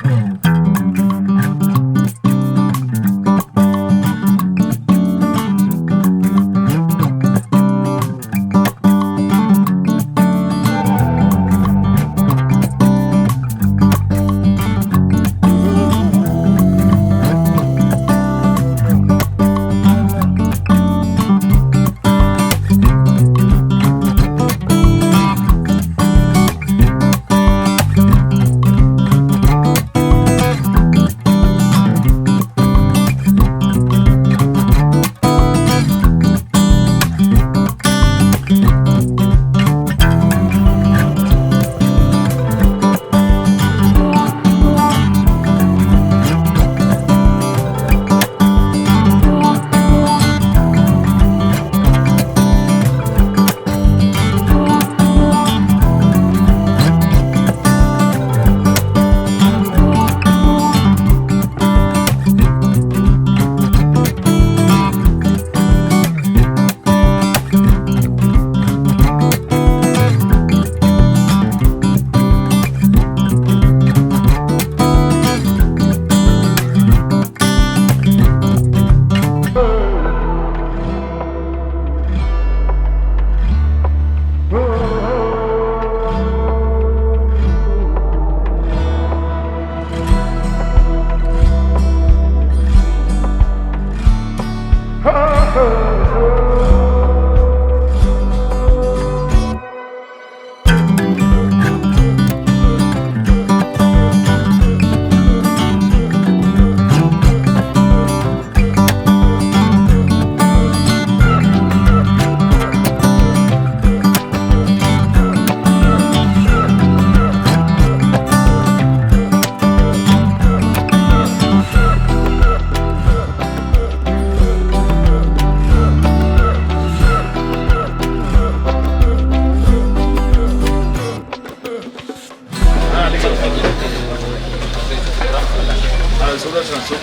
Sudarshan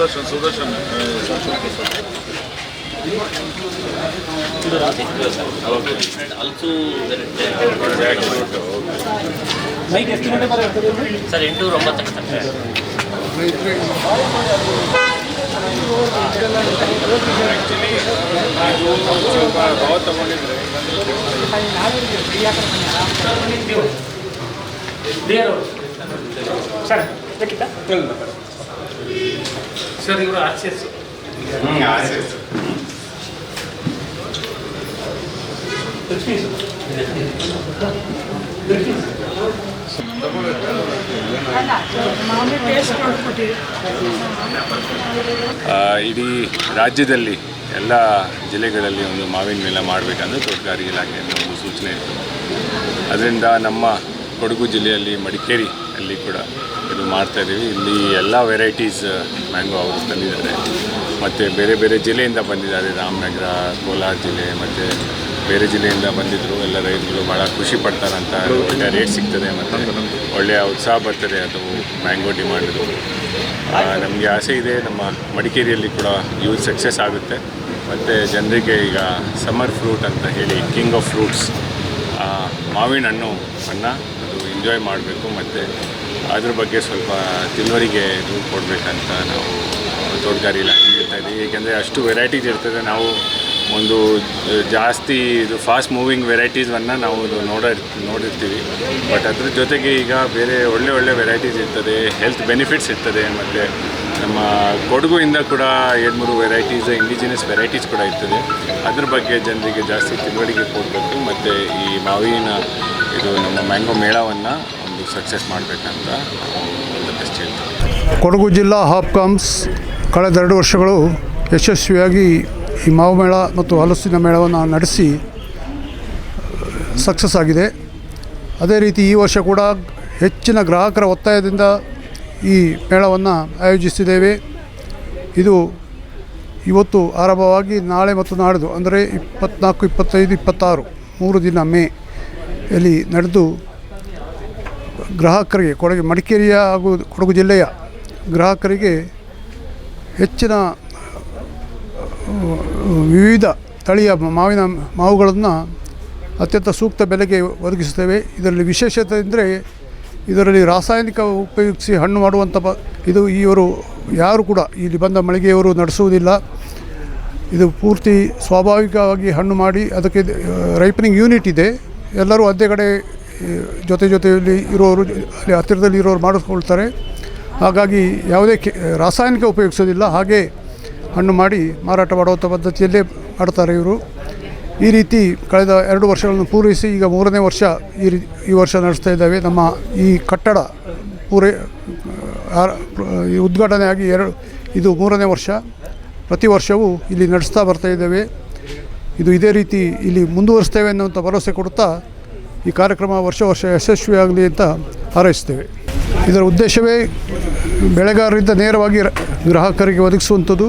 Sudarshan Sudarshan sir ಎಂಟುನೂರ ಒಂಬತ್ತು sir ಸ್ವಲ್ಪ ಭಾವ ತಗೊಂಡಿದ್ರೆ ಸರ್ ಬೇಕಿತ್ತಾ ಸರ್ ಇವರು ಆರ್ ಸಿ ಎಸ್ ಆ, ಇಡೀ ರಾಜ್ಯದಲ್ಲಿ ಎಲ್ಲ ಜಿಲ್ಲೆಗಳಲ್ಲಿ ಒಂದು ಮಾವಿನ ಮೇಳ ಮಾಡಬೇಕಂದ್ರೆ ತೋಟಗಾರಿಕೆ ಇಲಾಖೆಯಿಂದ ಒಂದು ಸೂಚನೆ ಇತ್ತು. ಅದರಿಂದ ನಮ್ಮ ಕೊಡಗು ಜಿಲ್ಲೆಯಲ್ಲಿ ಮಡಿಕೇರಿ ಅಲ್ಲಿ ಕೂಡ ಇದು ಮಾಡ್ತಾ ಇದ್ದೀವಿ. ಇಲ್ಲಿ ಎಲ್ಲ ವೆರೈಟೀಸ್ ಮ್ಯಾಂಗೋ ಅವರು ತಂದಿದ್ದಾರೆ. ಮತ್ತು ಬೇರೆ ಬೇರೆ ಜಿಲ್ಲೆಯಿಂದ ಬಂದಿದ್ದಾರೆ. ರಾಮನಗರ, ಕೋಲಾರ ಜಿಲ್ಲೆ, ಮತ್ತು ಬೇರೆ ಜಿಲ್ಲೆಯಿಂದ ಬಂದಿದ್ದರು ಎಲ್ಲ ರೈತರು ಭಾಳ ಖುಷಿ ಪಡ್ತಾರಂತ ಒಳ್ಳೆಯ ರೇಟ್ ಸಿಗ್ತದೆ ಮತ್ತು ಒಳ್ಳೆಯ ಉತ್ಸಾಹ ಬರ್ತದೆ ಅದು ಮ್ಯಾಂಗೋ ಡಿಮಾಂಡ್ದು ನಮಗೆ ಆಸೆ ಇದೆ. ನಮ್ಮ ಮಡಿಕೇರಿಯಲ್ಲಿ ಕೂಡ ಯೂಸ್ ಸಕ್ಸಸ್ ಆಗುತ್ತೆ. ಮತ್ತು ಜನರಿಗೆ ಈಗ ಸಮ್ಮರ್ ಫ್ರೂಟ್ ಅಂತ ಹೇಳಿ ಕಿಂಗ್ ಆಫ್ ಫ್ರೂಟ್ಸ್ ಮಾವಿನ ಹಣ್ಣು ಅನ್ನ ಎಂಜಾಯ್ ಮಾಡಬೇಕು ಮತ್ತು ಅದ್ರ ಬಗ್ಗೆ ಸ್ವಲ್ಪ ತಿಳುವರಿಗೆ ಇದು ಕೊಡಬೇಕಂತ ನಾವು ತೋಟಗಾರಿ ಇಲಾಖೆ ಹೇಳ್ತಾ ಇದ್ದೀವಿ. ಏಕೆಂದರೆ ಅಷ್ಟು ವೆರೈಟೀಸ್ ಇರ್ತದೆ. ನಾವು ಒಂದು ಜಾಸ್ತಿ ಇದು ಫಾಸ್ಟ್ ಮೂವಿಂಗ್ ವೆರೈಟೀಸನ್ನು ನಾವು ಇದು ನೋಡ ನೋಡಿರ್ತೀವಿ. ಬಟ್ ಅದ್ರ ಜೊತೆಗೆ ಈಗ ಬೇರೆ ಒಳ್ಳೆ ಒಳ್ಳೆ ವೆರೈಟೀಸ್ ಇರ್ತದೆ. ಹೆಲ್ತ್ ಬೆನಿಫಿಟ್ಸ್ ಇರ್ತದೆ. ಮತ್ತು ನಮ್ಮ ಕೊಡಗುಯಿಂದ ಕೂಡ ಎರಡು ಮೂರು ವೆರೈಟೀಸ್ ಇಂಡಿಜಿನಸ್ ವೆರೈಟೀಸ್ ಕೂಡ ಇರ್ತದೆ. ಅದ್ರ ಬಗ್ಗೆ ಜನರಿಗೆ ಜಾಸ್ತಿ ತಿಳುವಳಿಕೆ ಕೊಡಬೇಕು. ಮತ್ತು ಈ ಮಾವಿನ ಮ್ಯಾಂಗೋ ಮೇಳವನ್ನು ಒಂದು ಸಕ್ಸಸ್ ಮಾಡಬೇಕಂತ ಒಂದು ಬೆಸ್ಟ್ ಹೇಳ್ತೀವಿ ಕೊಡಗು ಜಿಲ್ಲಾ ಹಾಪ್ಕಾಮ್ಸ್ ಕಳೆದೆರಡು ವರ್ಷಗಳು ಯಶಸ್ವಿಯಾಗಿ ಈ ಮಾವು ಮೇಳ ಮತ್ತು ಹಲಸಿನ ಮೇಳವನ್ನು ನಡೆಸಿ ಸಕ್ಸಸ್ ಆಗಿದೆ. ಅದೇ ರೀತಿ ಈ ವರ್ಷ ಕೂಡ ಹೆಚ್ಚಿನ ಗ್ರಾಹಕರ ಒತ್ತಾಯದಿಂದ ಈ ಮೇಳವನ್ನು ಆಯೋಜಿಸಿದ್ದೇವೆ. ಇದು ಇವತ್ತು ಆರಂಭವಾಗಿ ನಾಳೆ ಮತ್ತು ನಾಡಿದ್ದು, ಅಂದರೆ ಇಪ್ಪತ್ನಾಲ್ಕು, ಇಪ್ಪತ್ತೈದು, ಇಪ್ಪತ್ತಾರು, ಮೂರು ದಿನ ಮೇ. ಯಲ್ಲಿ ನಡೆದು ಗ್ರಾಹಕರಿಗೆ, ಕೊಡಗು, ಮಡಿಕೇರಿಯ ಹಾಗೂ ಕೊಡಗು ಜಿಲ್ಲೆಯ ಗ್ರಾಹಕರಿಗೆ ಹೆಚ್ಚಿನ, ವಿವಿಧ ತಳಿಯ ಮಾವಿನ ಮಾವುಗಳನ್ನು ಅತ್ಯಂತ ಸೂಕ್ತ ಬೆಲೆಗೆ ಒದಗಿಸುತ್ತೇವೆ. ಇದರಲ್ಲಿ ವಿಶೇಷತೆ ಅಂದರೆ ಇದರಲ್ಲಿ ರಾಸಾಯನಿಕ ಉಪಯೋಗಿಸಿ ಹಣ್ಣು ಮಾಡುವಂಥ ಪ, ಇದು ಇವರು ಯಾರು ಕೂಡ ಇಲ್ಲಿ ಬಂದ ಮಳಿಗೆಯವರು ನಡೆಸುವುದಿಲ್ಲ. ಇದು ಪೂರ್ತಿ ಸ್ವಾಭಾವಿಕವಾಗಿ ಹಣ್ಣು ಮಾಡಿ ಅದಕ್ಕೆ ರೈಪನಿಂಗ್ ಯೂನಿಟ್ ಇದೆ. ಎಲ್ಲರೂ ಅದೇ ಕಡೆ ಜೊತೆ ಜೊತೆಯಲ್ಲಿ ಇರೋರು, ಅಲ್ಲಿ ಹತ್ತಿರದಲ್ಲಿ ಇರೋರು ಮಾಡಿಸ್ಕೊಳ್ತಾರೆ. ಹಾಗಾಗಿ ಯಾವುದೇ ಕೆ, ರಾಸಾಯನಿಕ ಉಪಯೋಗಿಸೋದಿಲ್ಲ. ಹಾಗೆ ಹಣ್ಣು ಮಾಡಿ ಮಾರಾಟ ಮಾಡುವಂಥ ಪದ್ಧತಿಯಲ್ಲೇ ಮಾಡ್ತಾರೆ ಇವರು. ಈ ರೀತಿ ಕಳೆದ ಎರಡು ವರ್ಷಗಳನ್ನು ಪೂರೈಸಿ ಈಗ ಮೂರನೇ ವರ್ಷ ಈ ರೀ, ಈ ವರ್ಷ ನಡೆಸ್ತಾ ಇದ್ದಾವೆ. ನಮ್ಮ ಈ ಕಟ್ಟಡ ಪೂರೈ ಉದ್ಘಾಟನೆ ಆಗಿ ಎರಡು, ಇದು ಮೂರನೇ ವರ್ಷ. ಪ್ರತಿ ವರ್ಷವೂ ಇಲ್ಲಿ ನಡೆಸ್ತಾ ಬರ್ತಾ ಇದ್ದೇವೆ. ಇದು ಇದೇ ರೀತಿ ಇಲ್ಲಿ ಮುಂದುವರಿಸ್ತೇವೆ ಅನ್ನುವಂಥ ಭರವಸೆ ಕೊಡುತ್ತಾ ಈ ಕಾರ್ಯಕ್ರಮ ವರ್ಷ ವರ್ಷ ಯಶಸ್ವಿಯಾಗಲಿ ಅಂತ ಹಾರೈಸ್ತೇವೆ. ಇದರ ಉದ್ದೇಶವೇ ಬೆಳೆಗಾರರಿಂದ ನೇರವಾಗಿ ಗ್ರಾಹಕರಿಗೆ ಒದಗಿಸುವಂಥದ್ದು.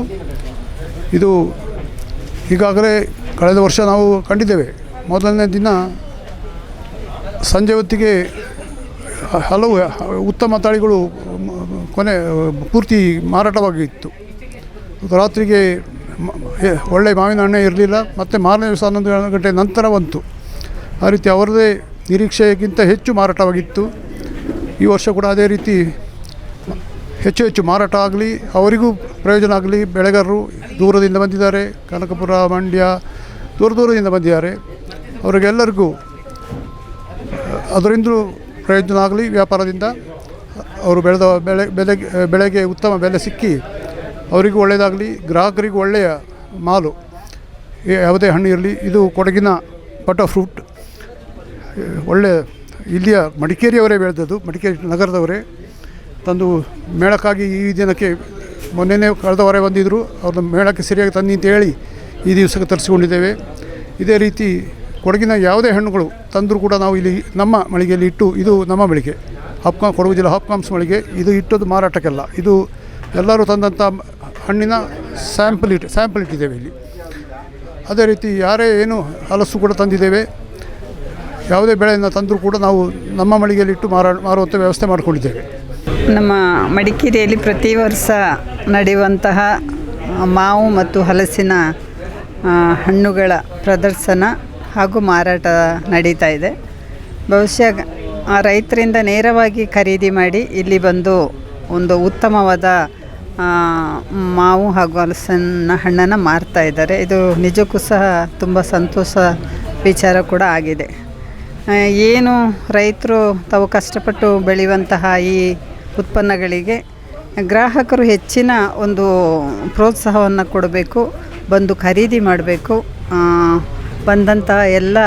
ಇದು ಈಗಾಗಲೇ ಕಳೆದ ವರ್ಷ ನಾವು ಕಂಡಿದ್ದೇವೆ. ಮೊದಲನೇ ದಿನ ಸಂಜೆ ಹೊತ್ತಿಗೆ ಹಲವು ಉತ್ತಮ ತಳಿಗಳು ಕೊನೆ, ಪೂರ್ತಿ ಮಾರಾಟವಾಗಿತ್ತು. ರಾತ್ರಿಗೆ ಮ- ಎ- ಒಳ್ಳೆ ಮಾವಿನ ಹಣ್ಣೆ ಇರಲಿಲ್ಲ, ಮತ್ತು ಮಾರನೇ ದಿವಸ ಹನ್ನೊಂದು ಗಂಟೆ ನಂತರ ಬಂತು. ಆ ರೀತಿ ಅವರದೇ ನಿರೀಕ್ಷೆಗಿಂತ ಹೆಚ್ಚು ಮಾರಾಟವಾಗಿತ್ತು. ಈ ವರ್ಷ ಕೂಡ ಅದೇ ರೀತಿ ಹೆಚ್ಚು ಹೆಚ್ಚು ಮಾರಾಟ ಆಗಲಿ, ಅವರಿಗೂ ಪ್ರಯೋಜನ ಆಗಲಿ. ಬೆಳೆಗಾರರು ದೂರದಿಂದ ಬಂದಿದ್ದಾರೆ, ಕನಕಪುರ, ಮಂಡ್ಯ, ದೂರ ದೂರದಿಂದ ಬಂದಿದ್ದಾರೆ. ಅವರಿಗೆಲ್ಲರಿಗೂ ಅದರಿಂದಲೂ ಪ್ರಯೋಜನ ಆಗಲಿ ವ್ಯಾಪಾರದಿಂದ. ಅವರು ಬೆಳೆದ ಬೆಳೆ, ಬೆಲೆಗೆ, ಬೆಳೆಗೆ ಉತ್ತಮ ಬೆಲೆ ಸಿಕ್ಕಿ ಅವರಿಗೂ ಒಳ್ಳೆಯದಾಗಲಿ, ಗ್ರಾಹಕರಿಗೂ ಒಳ್ಳೆಯ ಮಾಲು. ಯಾವುದೇ ಹಣ್ಣು ಇರಲಿ, ಇದು ಕೊಡಗಿನ ಬಟ ಫ್ರೂಟ್. ಒಳ್ಳೆಯ ಇಲ್ಲಿಯ ಮಡಿಕೇರಿಯವರೇ ಬೆಳೆದದ್ದು, ಮಡಿಕೇರಿ ನಗರದವರೇ. ತಂದು ಮೇಳಕ್ಕಾಗಿ ಈ ದಿನಕ್ಕೆ ಮೊನ್ನೆನೇ ಕಳೆದ ವಾರ ಬಂದಿದ್ದರು ಅವ್ರನ್ನ ಮೇಳಕ್ಕೆ ಸರಿಯಾಗಿ ತಂದು ಅಂತ ಹೇಳಿ ಈ ದಿವಸಕ್ಕೆ ತರಿಸಿಕೊಂಡಿದ್ದೇವೆ. ಇದೇ ರೀತಿ ಕೊಡಗಿನ ಯಾವುದೇ ಹಣ್ಣುಗಳು ತಂದರೂ ಕೂಡ ನಾವು ಇಲ್ಲಿ ನಮ್ಮ ಮಳಿಗೆಯಲ್ಲಿ ಇಟ್ಟು, ಇದು ನಮ್ಮ ಮಳಿಗೆ. ಹಾಪ್ಕಾಮ್ ಕೊಡಗು ಜಿಲ್ಲೆ ಹಾಪ್ಕಾಮ್ಸ್ ಮಳಿಗೆ, ಇದು ಇಟ್ಟದ್ದು ಮಾರಾಟಕ್ಕೆಲ್ಲ ಇದು ಎಲ್ಲರೂ ತಂದಂಥ ಹಣ್ಣಿನ ಸ್ಯಾಂಪಲ್ ಇಟ್ಟು ಸ್ಯಾಂಪಲ್ ಇಟ್ಟಿದ್ದೇವೆ ಇಲ್ಲಿ. ಅದೇ ರೀತಿ ಯಾರೇ ಏನು ಹಲಸು ಕೂಡ ತಂದಿದ್ದೇವೆ. ಯಾವುದೇ ಬೆಳೆಯನ್ನು ತಂದರೂ ಕೂಡ ನಾವು ನಮ್ಮ ಮಳಿಗೆಯಲ್ಲಿ ಇಟ್ಟು ಮಾರಾ ಮಾರುವಂಥ ವ್ಯವಸ್ಥೆ ಮಾಡಿಕೊಂಡಿದ್ದೇವೆ. ನಮ್ಮ ಮಡಿಕೇರಿಯಲ್ಲಿ ಪ್ರತಿ ವರ್ಷ ನಡೆಯುವಂತಹ ಮಾವು ಮತ್ತು ಹಲಸಿನ ಹಣ್ಣುಗಳ ಪ್ರದರ್ಶನ ಹಾಗೂ ಮಾರಾಟ ನಡೀತಾ ಇದೆ. ಬಹುಶಃ ರೈತರಿಂದ ನೇರವಾಗಿ ಖರೀದಿ ಮಾಡಿ ಇಲ್ಲಿ ಬಂದು ಒಂದು ಉತ್ತಮವಾದ ಮಾವು ಹಾಗೂ ಹಲಸನ್ನ ಹಣ್ಣನ್ನು ಮಾರ್ತಾ ಇದ್ದಾರೆ. ಇದು ನಿಜಕ್ಕೂ ಸಹ ತುಂಬ ಸಂತೋಷ ವಿಚಾರ ಕೂಡ ಆಗಿದೆ. ಏನು ರೈತರು ತಾವು ಕಷ್ಟಪಟ್ಟು ಬೆಳೆಯುವಂತಹ ಈ ಉತ್ಪನ್ನಗಳಿಗೆ ಗ್ರಾಹಕರು ಹೆಚ್ಚಿನ ಒಂದು ಪ್ರೋತ್ಸಾಹವನ್ನು ಕೊಡಬೇಕು, ಬಂದು ಖರೀದಿ ಮಾಡಬೇಕು. ಬಂದಂತಹ ಎಲ್ಲ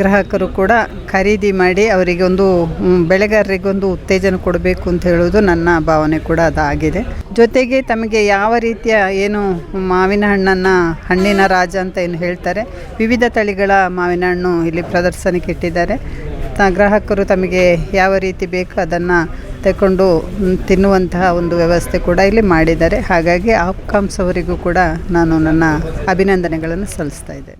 ಗ್ರಾಹಕರು ಕೂಡ ಖರೀದಿ ಮಾಡಿ ಅವರಿಗೆ ಒಂದು ಮ್, ಬೆಳೆಗಾರರಿಗೊಂದು ಉತ್ತೇಜನ ಕೊಡಬೇಕು ಅಂತ ಹೇಳೋದು ನನ್ನ ಭಾವನೆ ಕೂಡ ಅದಾಗಿದೆ. ಜೊತೆಗೆ ತಮಗೆ ಯಾವ ರೀತಿಯ ಏನು ಮಾವಿನ ಹಣ್ಣನ್ನು ಹಣ್ಣಿನ ರಾಜ ಅಂತ ಏನು ಹೇಳ್ತಾರೆ ವಿವಿಧ ತಳಿಗಳ ಮಾವಿನ ಹಣ್ಣು ಇಲ್ಲಿ ಪ್ರದರ್ಶನಕ್ಕೆ ಇಟ್ಟಿದ್ದಾರೆ. ಗ್ರಾಹಕರು ತಮಗೆ ಯಾವ ರೀತಿ ಬೇಕು ಅದನ್ನು ತಗೊಂಡು ತಿನ್ನುವಂತಹ ಒಂದು ವ್ಯವಸ್ಥೆ ಕೂಡ ಇಲ್ಲಿ ಮಾಡಿದ್ದಾರೆ. ಹಾಗಾಗಿ ಆಪ್ಕಾಮ್ಸ್ ಅವರಿಗೂ ಕೂಡ ನಾನು ನನ್ನ ಅಭಿನಂದನೆಗಳನ್ನು ಸಲ್ಲಿಸ್ತಾ ಇದ್ದೇನೆ.